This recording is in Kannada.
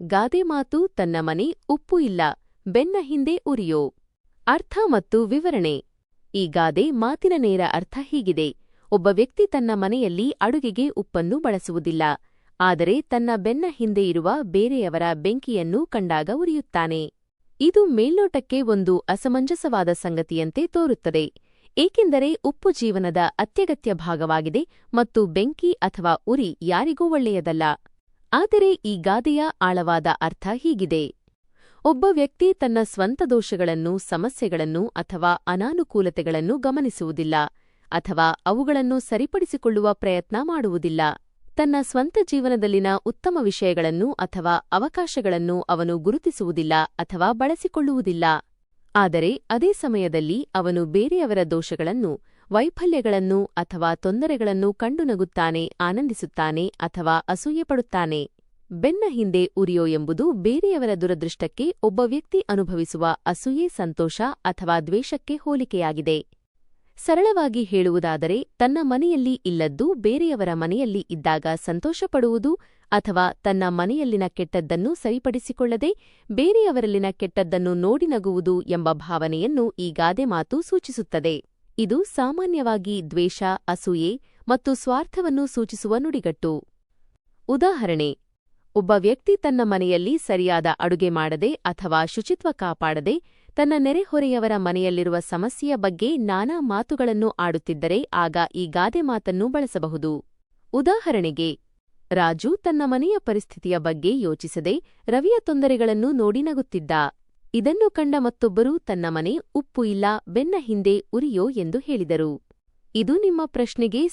ಗಾದೆ ಮಾತು ತನ್ನ ಮನೆ ಉಪ್ಪು ಇಲ್ಲ, ಬೆನ್ನ ಹಿಂದೆ ಉರಿಯೋ. ಅರ್ಥ ಮತ್ತು ವಿವರಣೆ. ಈ ಗಾದೆ ಮಾತಿನ ನೇರ ಅರ್ಥ ಹೀಗಿದೆ. ಒಬ್ಬ ವ್ಯಕ್ತಿ ತನ್ನ ಮನೆಯಲ್ಲಿ ಅಡುಗೆಗೆ ಉಪ್ಪನ್ನು ಬಳಸುವುದಿಲ್ಲ, ಆದರೆ ತನ್ನ ಬೆನ್ನ ಹಿಂದೆ ಇರುವ ಬೇರೆಯವರ ಬೆಂಕಿಯನ್ನು ಕಂಡಾಗ ಉರಿಯುತ್ತಾನೆ. ಇದು ಮೇಲ್ನೋಟಕ್ಕೆ ಒಂದು ಅಸಮಂಜಸವಾದ ಸಂಗತಿಯಂತೆ ತೋರುತ್ತದೆ, ಏಕೆಂದರೆ ಉಪ್ಪು ಜೀವನದ ಅತ್ಯಗತ್ಯ ಭಾಗವಾಗಿದೆ ಮತ್ತು ಬೆಂಕಿ ಅಥವಾ ಉರಿ ಯಾರಿಗೂ ಒಳ್ಳೆಯದಲ್ಲ. ಆದರೆ ಈ ಗಾದೆಯ ಆಳವಾದ ಅರ್ಥ ಹೀಗಿದೆ. ಒಬ್ಬ ವ್ಯಕ್ತಿ ತನ್ನ ಸ್ವಂತ ದೋಷಗಳನ್ನು, ಸಮಸ್ಯೆಗಳನ್ನು ಅಥವಾ ಅನಾನುಕೂಲತೆಗಳನ್ನು ಗಮನಿಸುವುದಿಲ್ಲ ಅಥವಾ ಅವುಗಳನ್ನು ಸರಿಪಡಿಸಿಕೊಳ್ಳುವ ಪ್ರಯತ್ನ ಮಾಡುವುದಿಲ್ಲ. ತನ್ನ ಸ್ವಂತ ಜೀವನದಲ್ಲಿನ ಉತ್ತಮ ವಿಷಯಗಳನ್ನು ಅಥವಾ ಅವಕಾಶಗಳನ್ನು ಅವನು ಗುರುತಿಸುವುದಿಲ್ಲ ಅಥವಾ ಬಳಸಿಕೊಳ್ಳುವುದಿಲ್ಲ. ಆದರೆ ಅದೇ ಸಮಯದಲ್ಲಿ ಅವನು ಬೇರೆಯವರ ದೋಷಗಳನ್ನು ವೈಫಲ್ಯಗಳನ್ನು ಅಥವಾ ತೊಂದರೆಗಳನ್ನು ಕಂಡುನಗುತ್ತಾನೆ, ಆನಂದಿಸುತ್ತಾನೆ ಅಥವಾ ಅಸೂಯೆಪಡುತ್ತಾನೆ. ಬೆನ್ನ ಹಿಂದೆ ಉರಿಯೋ ಎಂಬುದು ಬೇರೆಯವರ ದುರದೃಷ್ಟಕ್ಕೆ ಒಬ್ಬ ವ್ಯಕ್ತಿ ಅನುಭವಿಸುವ ಅಸೂಯೆ, ಸಂತೋಷ ಅಥವಾ ದ್ವೇಷಕ್ಕೆ ಹೋಲಿಕೆಯಾಗಿದೆ. ಸರಳವಾಗಿ ಹೇಳುವುದಾದರೆ, ತನ್ನ ಮನೆಯಲ್ಲಿ ಇಲ್ಲದ್ದು ಬೇರೆಯವರ ಮನೆಯಲ್ಲಿ ಇದ್ದಾಗ ಸಂತೋಷಪಡುವುದು ಅಥವಾ ತನ್ನ ಮನೆಯಲ್ಲಿನ ಕೆಟ್ಟದ್ದನ್ನು ಸರಿಪಡಿಸಿಕೊಳ್ಳದೆ ಬೇರೆಯವರಲ್ಲಿನ ಕೆಟ್ಟದ್ದನ್ನು ನೋಡಿ ನಗುವುದು ಎಂಬ ಭಾವನೆಯನ್ನು ಈ ಗಾದೆ ಮಾತು ಸೂಚಿಸುತ್ತದೆ. ಇದು ಸಾಮಾನ್ಯವಾಗಿ ದ್ವೇಷ, ಅಸೂಯೆ ಮತ್ತು ಸ್ವಾರ್ಥವನ್ನು ಸೂಚಿಸುವ ನುಡಿಗಟ್ಟು. ಉದಾಹರಣೆ, ಒಬ್ಬ ವ್ಯಕ್ತಿ ತನ್ನ ಮನೆಯಲ್ಲಿ ಸರಿಯಾದ ಅಡುಗೆ ಮಾಡದೆ ಅಥವಾ ಶುಚಿತ್ವ ಕಾಪಾಡದೆ ತನ್ನ ನೆರೆಹೊರೆಯವರ ಮನೆಯಲ್ಲಿರುವ ಸಮಸ್ಯೆಯ ಬಗ್ಗೆ ನಾನಾ ಮಾತುಗಳನ್ನು ಆಡುತ್ತಿದ್ದರೆ ಆಗ ಈ ಗಾದೆ ಮಾತನ್ನು ಬಳಸಬಹುದು. ಉದಾಹರಣೆಗೆ, ರಾಜು ತನ್ನ ಮನೆಯ ಪರಿಸ್ಥಿತಿಯ ಬಗ್ಗೆ ಯೋಚಿಸದೆ ರವಿಯ ತೊಂದರೆಗಳನ್ನು ನೋಡಿ ನಗುತ್ತಿದ್ದ. ಇದನ್ನು ಕಂಡ ಮತ್ತೊಬ್ಬರು, ತನ್ನ ಮನೆ, ಉಪ್ಪು ಇಲ್ಲ, ಬೆನ್ನ ಹಿಂದೆ ಉರಿಯೋ ಎಂದು ಹೇಳಿದರು. ಇದು ನಿಮ್ಮ ಪ್ರಶ್ನೆಗೆ